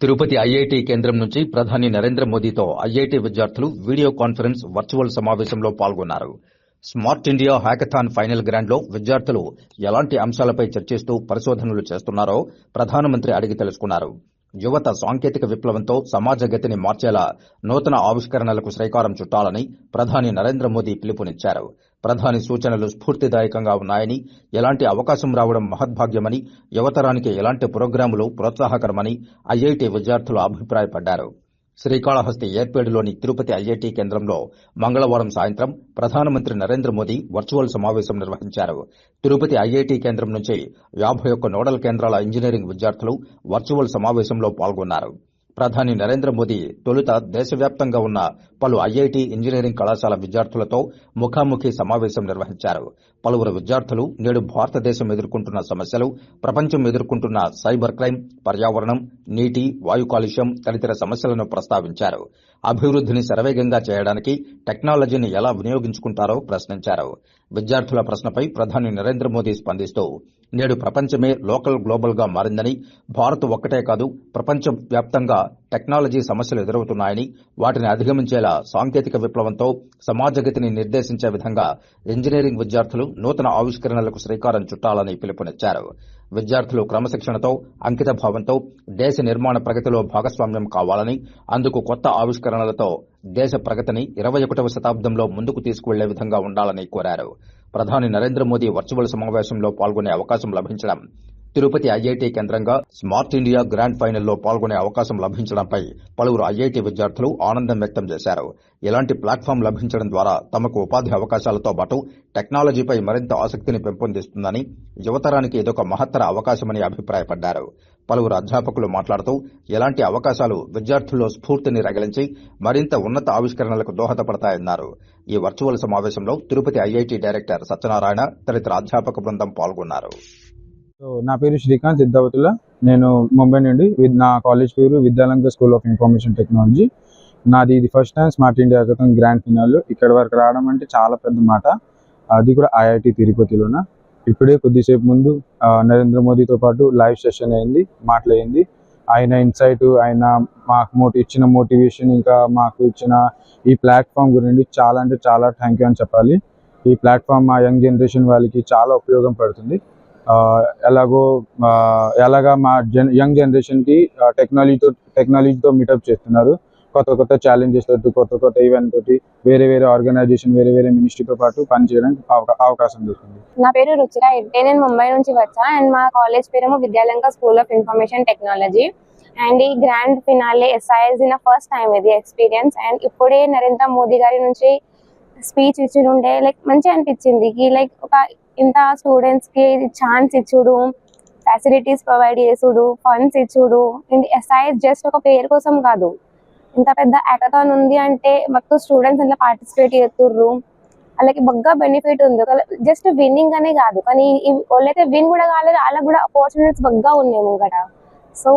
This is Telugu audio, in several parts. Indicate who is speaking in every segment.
Speaker 1: తిరుపతి ఐఐటి కేంద్రం నుంచి ప్రధాని నరేంద్ర మోదీతో ఐఐటి విద్యార్థులు వీడియో కాన్ఫరెన్స్ వర్చువల్ సమావేశంలో పాల్గొన్నారు. స్మార్ట్ ఇండియా హ్యాకథాన్ ఫైనల్ గ్రాండ్లో విద్యార్థులు ఎలాంటి అంశాలపై చర్చిస్తూ పరిశోధనలు చేస్తున్నారో ప్రధానమంత్రి అడిగి తెలుసుకున్నారు. యువత సాంకేతిక విప్లవంతో సమాజ గతిని మార్చేలా నూతన ఆవిష్కరణలకు శ్రీకారం చుట్టాలని ప్రధాని నరేంద్ర మోదీ పిలుపునిచ్చారు. ప్రధాని సూచనలు స్ఫూర్తిదాయకంగా ఉన్నాయని ఎలాంటి అవకాశం రావడం మహద్భాగ్యమని యువతరానికి ఎలాంటి ప్రోగ్రాములు ప్రోత్సాహకరమని ఐఐటి విద్యార్థులు అభిప్రాయపడ్డారు. శ్రీకాళహస్తి ఏర్పేడులోని తిరుపతి ఐఐటి కేంద్రంలో మంగళవారం సాయంత్రం ప్రధానమంత్రి నరేంద్ర మోదీ వర్చువల్ సమావేశం నిర్వహించారు. తిరుపతి ఐఐటి కేంద్రం నుంచి యాభై ఒక్క నోడల్ కేంద్రాల ఇంజనీరింగ్ విద్యార్థులు వర్చువల్ సమావేశంలో పాల్గొన్నారు. ప్రధాని నరేంద్ర మోదీ తొలుత దేశవ్యాప్తంగా ఉన్న పలు ఐఐటి ఇంజనీరింగ్ కళాశాల విద్యార్థులతో ముఖాముఖి సమావేశం నిర్వహించారు. పలువురు విద్యార్థులు నేడు భారతదేశం ఎదుర్కొంటున్న సమస్యలు ప్రపంచం ఎదుర్కొంటున్న సైబర్ క్రైమ్ పర్యావరణం నీటి వాయు కాలుష్యం తదితర సమస్యలను ప్రస్తావించారు. అభివృద్ధిని శరవేగంగా చేయడానికి టెక్నాలజీని ఎలా వినియోగించుకుంటారో ప్రశ్నించారు. విద్యార్థుల ప్రశ్నపై ప్రధాని నరేంద్ర మోదీ స్పందిస్తూ నేడు ప్రపంచమే లోకల్ గ్లోబల్గా మారిందని భారత్ ఒక్కటే కాదు ప్రపంచ వ్యాప్తంగా టెక్నాలజీ సమస్యలు ఎదురవుతున్నాయని వాటిని అధిగమించేలా సాంకేతిక విప్లవంతో సమాజగతిని నిర్దేశించే విధంగా ఇంజనీరింగ్ విద్యార్థులు నూతన ఆవిష్కరణలకు శ్రీకారం చుట్టాలని పిలుపునిచ్చారు. విద్యార్థులు క్రమశిక్షణతో అంకిత భావంతో దేశ నిర్మాణ ప్రగతిలో భాగస్వామ్యం కావాలని అందుకు కొత్త ఆవిష్కరణలతో దేశ ప్రగతిని ఇరవై ఒకటవ శతాబ్దంలో ముందుకు తీసుకువెళ్ళే విధంగా ఉండాలని కోరారు. ప్రధాని నరేంద్ర మోదీ వర్చువల్ సమావేశంలో పాల్గొనే అవకాశం లభించడం తిరుపతి ఐఐటి కేంద్రంగా స్మార్ట్ ఇండియా గ్రాండ్ ఫైనల్లో పాల్గొనే అవకాశం లభించడంపై పలువురు ఐఐటి విద్యార్థులు ఆనందం వ్యక్తం చేశారు. ఇలాంటి ప్లాట్ఫామ్ లభించడం ద్వారా తమకు ఉపాధి అవకాశాలతో పాటు టెక్నాలజీపై మరింత ఆసక్తిని పెంపొందిస్తుందని యువతరానికి ఇదొక మహత్తర అవకాశమని అభిప్రాయపడ్డారు. పలువురు అధ్యాపకులు మాట్లాడుతూ ఇలాంటి అవకాశాలు విద్యార్థుల్లో స్ఫూర్తిని రగిలించి మరింత ఉన్నత ఆవిష్కరణలకు దోహదపడతాయన్నారు. ఈ వర్చువల్ సమావేశంలో తిరుపతి ఐఐటి డైరెక్టర్ సత్యనారాయణ తదితర అధ్యాపక బృందం పాల్గొన్నారు.
Speaker 2: సో నా పేరు శ్రీకాంత్ సిద్ధావతుల. నేను ముంబై నుండి నా కాలేజ్ పేరు Vidyalanka school of information technology. నాది ఇది ఫస్ట్ టైం స్మార్ట్ ఇండియా క్రితం గ్రాండ్ ఫినాల్ ఇక్కడ వరకు రావడం అంటే చాలా పెద్ద మాట. అది కూడా ఐఐటి తిరుపతిలోన? ఇప్పుడే కొద్దిసేపు ముందు నరేంద్ర మోదీతో పాటు లైవ్ సెషన్ అయింది మాట్లాడింది. ఆయన ఇన్సైట్ ఆయన మాకు మోటి ఇచ్చిన మోటివేషన్ ఇంకా మాకు ఇచ్చిన ఈ ప్లాట్ఫామ్ గురించి చాలా అంటే చాలా థ్యాంక్ యూ అని చెప్పాలి. ఈ ప్లాట్ఫామ్ మా యంగ్ జనరేషన్ వాళ్ళకి చాలా ఉపయోగం పడుతుంది. ఎలాగో ఎలాగా మా జన్ యంగ్ జనరేషన్కి టెక్నాలజీతో టెక్నాలజీతో మీటప్ చేస్తున్నారు. కొత్త కొత్త ఛాలెంజెస్ తోటి కొత్త కొత్త ఈవెంట్ తోటి వేరే వేరే ఆర్గనైజేషన్ వేరే వేరే మినిస్ట్రీతో పాటు పనిచేయడానికి అవకాశం దొరుకుతుంది.
Speaker 3: నా పేరు రుచిర ఎట్టే నేను ముంబై నుంచి వచ్చా. అండ్ మా కాలేజ్ పేరేమో Vidyalanka school of information technology and ఈ grand finale SIS in first time ఇది ఎక్స్పీరియన్స్ అండ్ ఇప్పుడే నరేంద్ర మోదీ గారి నుంచి స్పీచ్ ఇచ్చి ఉండే లైక్ మంచిగా అనిపించింది. లైక్ ఒక ఇంత స్టూడెంట్స్కి ఛాన్స్ ఇచ్చుడు ఫెసిలిటీస్ ప్రొవైడ్ చేసుడు ఫండ్స్ ఇచ్చుడు. అండ్ ఎస్ఐఎస్ జస్ట్ ఒక పేరు కోసం కాదు ఇంత పెద్ద యాకథాన్ ఉంది అంటే మొత్తం స్టూడెంట్స్ ఇంట్లో పార్టిసిపేట్ చేస్తుర్రు. వాళ్ళకి బాగా బెనిఫిట్ ఉంది. జస్ట్ విన్నింగ్ అనే కాదు. కానీ వాళ్ళైతే విన్ కూడా కాలేదు వాళ్ళకి కూడా అపార్చునిటీస్ బాగా ఉన్నాయి ముంగట. So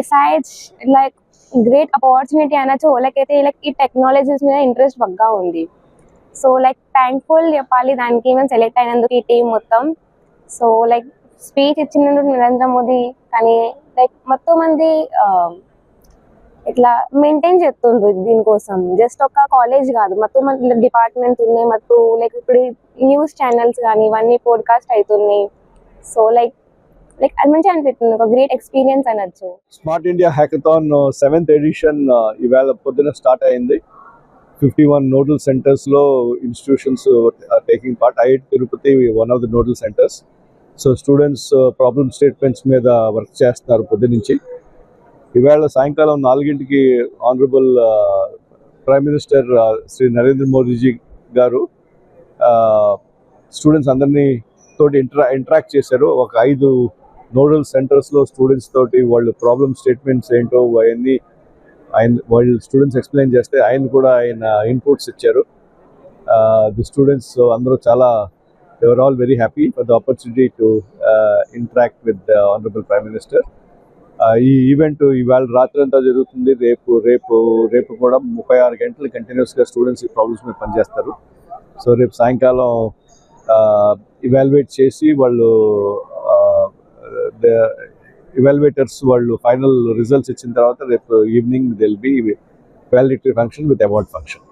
Speaker 3: asides like great opportunity అనొచ్చు వాళ్ళకైతే లైక్ ఈ టెక్నాలజీస్ మీద ఇంట్రెస్ట్ బాగా ఉంది. సో లైక్ థ్యాంక్ఫుల్ చెప్పాలి. దానికి మేము సెలెక్ట్ అయినందుకు ఈ టీం మొత్తం. సో లైక్ స్పీచ్ ఇచ్చినందుకు నరేంద్ర మోదీ. కానీ లైక్ మొత్తం మంది um, ఇట్లా మెయింటైన్ చేస్తుండ్రు దీనికోసం. జస్ట్ ఒక కాలేజ్ కాదు. మొత్తం మన డిపార్ట్మెంట్స్ ఉన్నాయి మొత్తం. లైక్ ఇప్పుడు న్యూస్ ఛానల్స్ కానీ ఇవన్నీ పోడ్కాస్ట్ అవుతున్నాయి సో లైక్ లైక్ అది మంచిగా అనిపిస్తుంది. ఒక గ్రేట్ ఎక్స్పీరియన్స్ అనొచ్చు.
Speaker 4: Smart India hackathon seventh edition ఇవాళ పొద్దున స్టార్ట్ అయింది. ఫిఫ్టీ వన్ నోడల్ సెంటర్స్లో institutions taking part IIT Tirupati one of the nodal centres so students problem statements మీద వర్క్ చేస్తున్నారు పొద్దునుంచి ఈవేళ సాయంకాలం నాలుగింటికి honourable prime minister Shri Narendra Modiji గారు స్టూడెంట్స్ అందరినీ తోటి ఇంటరా ఇంటరాక్ట్ చేశారు. ఒక ఐదు నోడల్ సెంటర్స్లో స్టూడెంట్స్ తోటి వాళ్ళు ప్రాబ్లమ్ స్టేట్మెంట్స్ ఏంటో అవన్నీ ఆయన వాళ్ళు స్టూడెంట్స్ ఎక్స్ప్లెయిన్ చేస్తే ఆయన కూడా ఆయన ఇన్పుట్స్ ఇచ్చారు. ది స్టూడెంట్స్ అందరూ చాలా they were all very happy for the opportunity to interact with the honourable prime minister ఈ ఈవెంట్ ఇవాళ రాత్రి అంతా జరుగుతుంది. రేపు రేపు రేపు కూడా ముప్పై ఆరు గంటలు కంటిన్యూస్గా స్టూడెంట్స్ ఈ ప్రాబ్లమ్స్ మీద పనిచేస్తారు. సో రేపు సాయంకాలం ఇవాల్యుయేట్ చేసి వాళ్ళు ఇవాల్యుయేటర్స్ వాళ్ళు ఫైనల్ రిజల్ట్స్ ఇచ్చిన తర్వాత రేపు evening there'll be valedictory function with award function